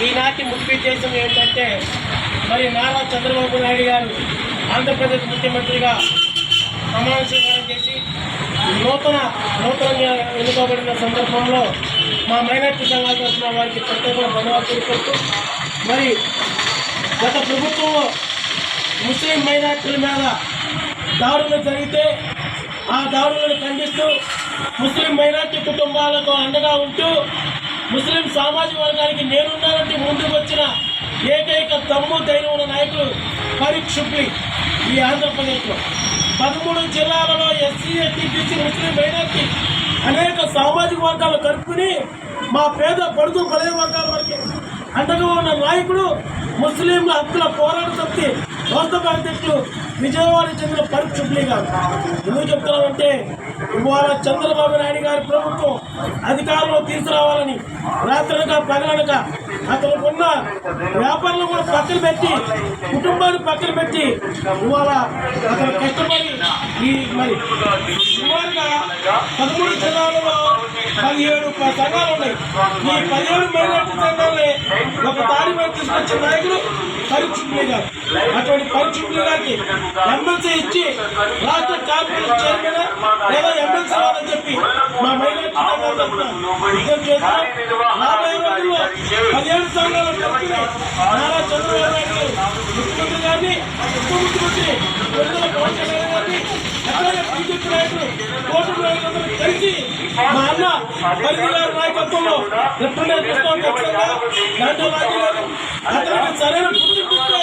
ఈనాటి ముఖ్యోద్దేశం ఏంటంటే మరి నారా చంద్రబాబు నాయుడు గారు ఆంధ్రప్రదేశ్ ముఖ్యమంత్రిగా ప్రమాణ స్వీకారం చేసి నూతన నూతనంగా ఎన్నుకోబడిన సందర్భంలో మా మైనార్టీ సంఘాల వచ్చిన వారికి ప్రత్యేక ధన్యవాదాలు తెలుపుతూ మరి గత ప్రభుత్వంలో ముస్లిం మైనార్టీల మీద దాడులు జరిగితే ఆ దాడులను ఖండిస్తూ ముస్లిం మైనార్టీ కుటుంబాలకు అండగా ఉంటూ ముస్లిం సామాజిక వర్గానికి నేనున్నానంటే ముందుకు వచ్చిన ఏకైక దమ్ము ధైర్యం ఉన్న నాయకులు ఫరీద్ షుక్లీ ఈ ఆంధ్రప్రదేశ్లో. పదమూడు జిల్లాలలో ఎస్సీ ఎస్టీ బీసీ ముస్లిం మైనార్టీ అనేక సామాజిక వర్గాలు కలుపుకుని మా పేద బడుగు బలయ వర్గాల వరకు అండగా ఉన్న నాయకుడు ముస్లింల హక్కుల పోరాట శక్తి వ్యవస్థ అధ్యక్షుడు విజయవాడ చెందిన ఫరూక్ చుబ్లీ గారు. ఎందుకు చెప్తున్నామంటే ఇవాళ చంద్రబాబు నాయుడు గారి ప్రభుత్వం అధికారంలో తీసుకురావాలని రాత్రనక పగలనక అతనుకున్న వ్యాపారులు కూడా పక్కన పెట్టి కుటుంబాన్ని పక్కన పెట్టి ఇవాళ అతను కష్టపడి ఈ మరి సుమారుగా పదమూడు జిల్లాలలో పదిహేడు సంఘాలు ఉన్నాయి. ఈ పదిహేడు మైనార్టీ సంఘాలని ఒక దారి మీద తీసుకొచ్చిన నాయకుడు పరిచుకుని గారు. అటువంటి పరిచుకుని గారికి ఎమ్మెల్సీ ఇచ్చి రాష్ట్ర కార్పొరేషన్ చైర్మన్ లేదా కళ్యాణ సంఘాల కలిపి నారా చంద్రబాబు నాయుడు గారు. ముఖ్యమంత్రి గారిని ఉప ముఖ్యమంత్రి విడుదల పవన్ కళ్యాణ్ గారిని అట్లాగే బీజేపీ నాయకులు కూటమి నాయకులందరూ కలిసి మా అన్న పరిధి గారి నాయకత్వంలో రిప్రజెంట్ చేస్తాం ఖచ్చితంగా దాంట్లో రాజీ లేదు అతనికి సరైన గుర్తింపిస్తే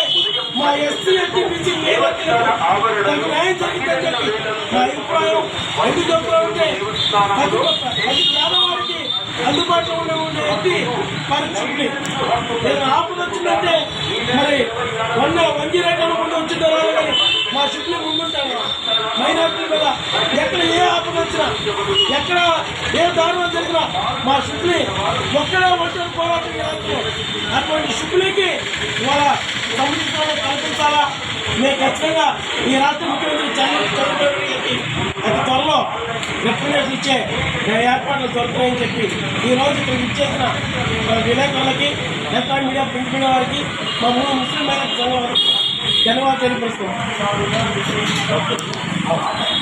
మా ఎస్సీ ఎస్టీ బీసీ దానికి న్యాయం జరిగిందని చెప్పి మా అభిప్రాయం. ఐదు చెప్పులు ఉంటే ప్రతి పేదవాడికి అందుబాటులో ఉండే ఉండే వ్యక్తి పరిస్థితి ఏదైనా ఆపద వచ్చిందంటే మరి వన్న వంజీ రేఖల ముందు వచ్చిందో కానీ మా షిప్లు ముందుంటాను మైనార్టీ మీద ఎక్కడ ఏ ఆపద వచ్చినా ఎక్కడ ఏ దారుణం జరిగినా మా షిప్లి ఒక్కడే ఒంటరి పోరాటం చేస్తున్నాం అటువంటి షిప్లీకి ఇవాళ సంబంధించిన కల్పించాలా? మేము ఖచ్చితంగా ఈ రాష్ట్ర ముఖ్యమంత్రి చంద్రబాబు అది గారికి త్వరలో రిప్రజెంట్ ఇచ్చే ఏర్పాట్లు దొరుకుతాయని చెప్పి ఈరోజు ఇక్కడ ఇచ్చేసిన విలేకరులకి ఎలక్ట్రానిక్ మీడియా ప్రింట్ మీడియా వారికి మా మూడు ముస్లిం మైనార్టీ సంఘం ధన్యవాదాలు తెలియపరుస్తున్నాం.